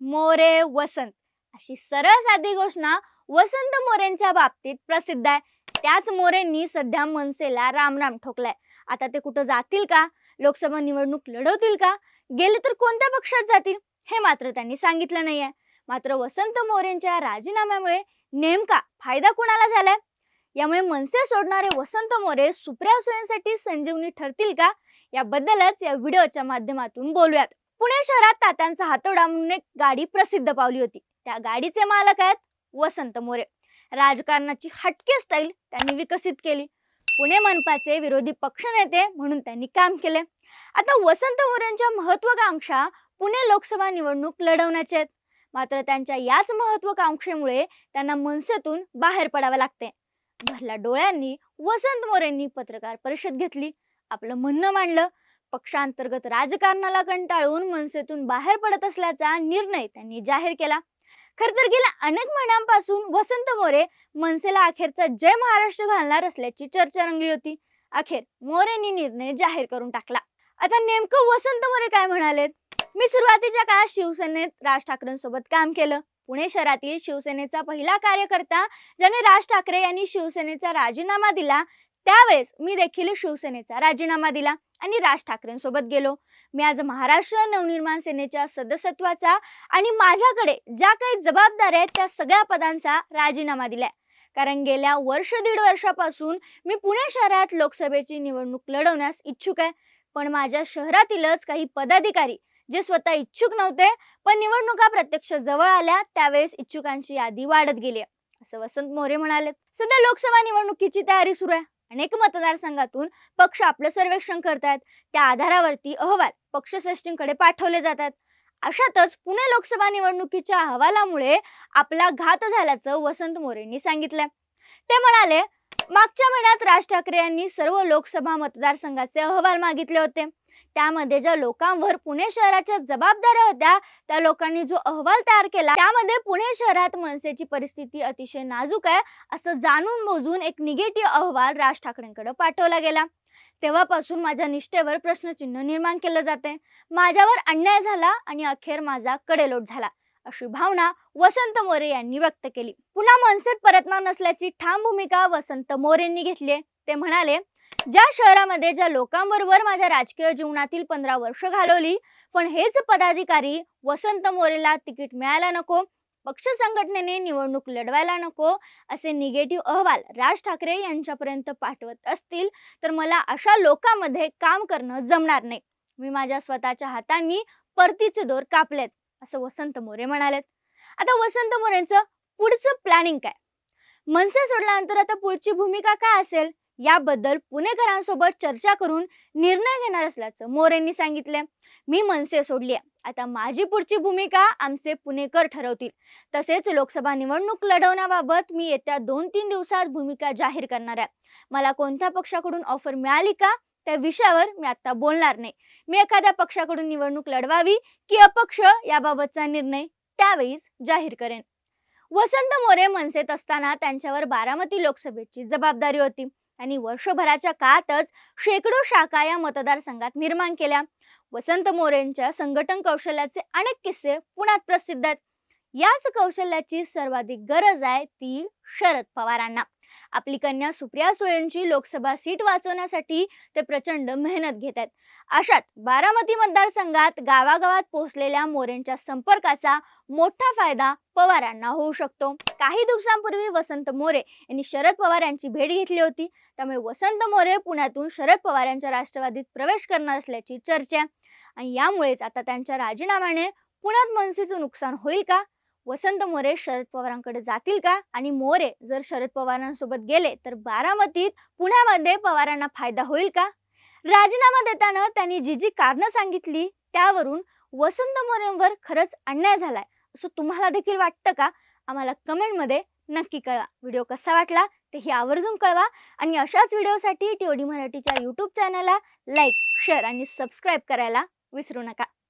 मोरे वसंत. अशी सरळ साधी घोषणा वसंत मोरेंच्या बाबतीत प्रसिद्ध आहे. त्याच मोरेंनी सध्या मनसेला रामराम ठोकलाय. आता ते कुठं जातील का? लोकसभा निवडणूक लढवतील का? गेले तर कोणत्या पक्षात जातील? हे मात्र त्यांनी सांगितलं नाहीये. मात्र वसंत मोरेंच्या राजीनाम्यामुळे नेमका फायदा कुणाला झालाय? यामुळे मनसे सोडणारे वसंत मोरे सुप्रिया सुयांसाठी संजीवनी ठरतील का? याबद्दलच या व्हिडिओच्या माध्यमातून बोलूयात. पुणे शहरात तात्यांचा हातोडा म्हणून एक गाडी प्रसिद्ध पावली होती. त्या गाडीचे मालक आहेत वसंत मोरे. राजकारणाची हटके स्टाईल त्यांनी विकसित केली. पुणे मनपाचे विरोधी पक्षनेते म्हणून त्यांनी काम केले. आता वसंत मोरेंच्या महत्वाकांक्षा पुणे लोकसभा निवडणूक लढवण्याचे आहेत. मात्र त्यांच्या याच महत्वाकांक्षेमुळे त्यांना मनसेतून बाहेर पडावं लागते भरल्या डोळ्यांनी वसंत मोरेंनी पत्रकार परिषद घेतली. आपलं म्हणणं मांडलं. पक्षांतर्गत राजकारणाला कंटाळून मनसेतून बाहेर पडत असल्याचा निर्णय त्यांनी जाहीर केला. खर तर गेल्या अनेक महिन्यांपासून वसंत मोरे मनसेला अखेरचा जय महाराष्ट्र घालणार असल्याची चर्चा रंगली होती. अखेर मोरेंनी निर्णय जाहीर करून टाकला. आता नेमकं वसंत मोरे काय म्हणालेत? मी सुरुवातीच्या काळात शिवसेनेत राज ठाकरेंसोबत काम केलं. पुणे शहरातील शिवसेनेचा पहिला कार्यकर्ता ज्याने राज ठाकरे यांनी शिवसेनेचा राजीनामा दिला त्यावेळेस मी देखील शिवसेनेचा राजीनामा दिला आणि राज ठाकरेंसोबत गेलो. मी आज महाराष्ट्र नवनिर्माण सेनेच्या सदस्यत्वाचा आणि माझ्याकडे ज्या काही जबाबदाऱ्या आहेत त्या सगळ्या पदांचा राजीनामा दिलाय. कारण गेल्या वर्ष दीड वर्षापासून मी पुणे शहरात लोकसभेची निवडणूक लढवण्यास इच्छुक आहे. पण माझ्या शहरातीलच काही पदाधिकारी जे स्वतः इच्छुक नव्हते पण निवडणुका प्रत्यक्ष जवळ आल्या त्यावेळेस इच्छुकांची यादी वाढत गेली असं वसंत मोरे म्हणाले. सध्या लोकसभा निवडणुकीची तयारी सुरू आहे. अनेक मतदारसंघातून पक्ष आपलं सर्वेक्षण करतायत. त्या आधारावरती अहवाल पक्षश्रेष्ठींकडे पाठवले जातात. अशातच पुणे लोकसभा निवडणुकीच्या अहवालामुळे आपला घात झाल्याचं वसंत मोरेंनी सांगितलंय. ते म्हणाले मागच्या महिन्यात राज ठाकरे यांनी सर्व लोकसभा मतदारसंघाचे अहवाल मागितले होते. त्यामध्ये ज्या लोकांवर पुणे शहराच्या जबाबदाऱ्या होत्या त्या लोकांनी जो अहवाल तयार केला त्यामध्ये पुणे शहरात मनसेची परिस्थिती अतिशय नाजूक आहे असं जाणून बुजून एक निगेटिव्ह अहवाल राज ठाकरेंकडे पाठवला गेला. तेव्हापासून माझ्या निष्ठेवर प्रश्नचिन्ह निर्माण केलं जाते माझ्यावर अन्याय झाला आणि अखेर माझा कडेलोट झाला अशी भावना वसंत मोरे यांनी व्यक्त केली. पुन्हा मनसेत परतणार नसल्याची ठाम भूमिका वसंत मोरेंनी घेतली ते म्हणाले ज्या शहरामध्ये ज्या लोकांबरोबर माझ्या राजकीय जीवनातील पंधरा वर्ष घालवली पण हेच पदाधिकारी वसंत मोरेला तिकीट मिळायला नको पक्ष संघटनेने निवडणूक लढवायला नको असे निगेटिव्ह अहवाल राज ठाकरे यांच्यापर्यंत पाठवत असतील तर मला अशा लोकांमध्ये काम करणं जमणार नाही. मी माझ्या स्वतःच्या हातांनी परतीचे दोर कापलेत असं वसंत मोरे म्हणालेत. आता वसंत मोरेंचं पुढचं प्लॅनिंग काय? मनसे सोडल्यानंतर आता पुढची भूमिका काय असेल? याबद्दल पुणेकरांसोबत चर्चा करून निर्णय घेणार असल्याचं मोरेंनी सांगितले. मी मनसे सोडली आहे आता माझी पुढची भूमिका आमचे पुणेकर ठरवतील. तसेच लोकसभा निवडणूक लढवण्याबाबत मी येत्या दोन तीन दिवसात भूमिका जाहीर करणार आहे. मला कोणत्या पक्षाकडून ऑफर मिळाली का? त्या विषयावर मी आता बोलणार नाही. मी एखाद्या पक्षाकडून निवडणूक लढवावी की अपक्ष याबाबतचा निर्णय त्यावेळीच जाहीर करेन. वसंत मोरे मनसेत असताना त्यांच्यावर बारामती लोकसभेची जबाबदारी होती. त्यांनी वर्षभराच्या काळातच शेकडो शाखा या मतदारसंघात निर्माण केल्या. वसंत मोरेंच्या संघटन कौशल्याचे अनेक किस्से पुण्यात प्रसिद्ध आहेत. याच कौशल्याची सर्वाधिक गरज आहे ती शरद पवारांना. आपली कन्या सुप्रिया सुळेंची लोकसभा सीट वाचवण्यासाठी ते प्रचंड मेहनत घेत आहेत अशात बारामती मतदारसंघात गावागावात पोहोचलेल्या मोरेंच्या संपर्काचा मोठा फायदा पवारांना होऊ शकतो. काही दिवसांपूर्वी वसंत मोरे यांनी शरद पवार यांची भेट घेतली होती. त्यामुळे वसंत मोरे पुण्यातून शरद पवार यांच्या राष्ट्रवादीत प्रवेश करणार असल्याची चर्चा आहे. आणि यामुळेच आता त्यांच्या राजीनाम्याने पुण्यात मनसेचं नुकसान होईल का? वसंत मोरे शरद पवारांकडे जातील का? आणि मोरे जर शरद पवारांसोबत गेले तर बारामतीत पुण्यामध्ये पवारांना फायदा होईल का? राजीनामा देताना त्यांनी जी जी कारणं सांगितली त्यावरून वसंत मोरेंवर खरंच अन्याय झालाय. असं तुम्हाला देखील वाटतं का? आम्हाला कमेंटमध्ये नक्की कळवा. व्हिडिओ कसा वाटला तेही आवर्जून कळवा. आणि अशाच व्हिडिओसाठी टी ओ डी मराठीच्या यूट्यूब चॅनलला लाईक शेअर आणि सबस्क्राईब करायला विसरू नका.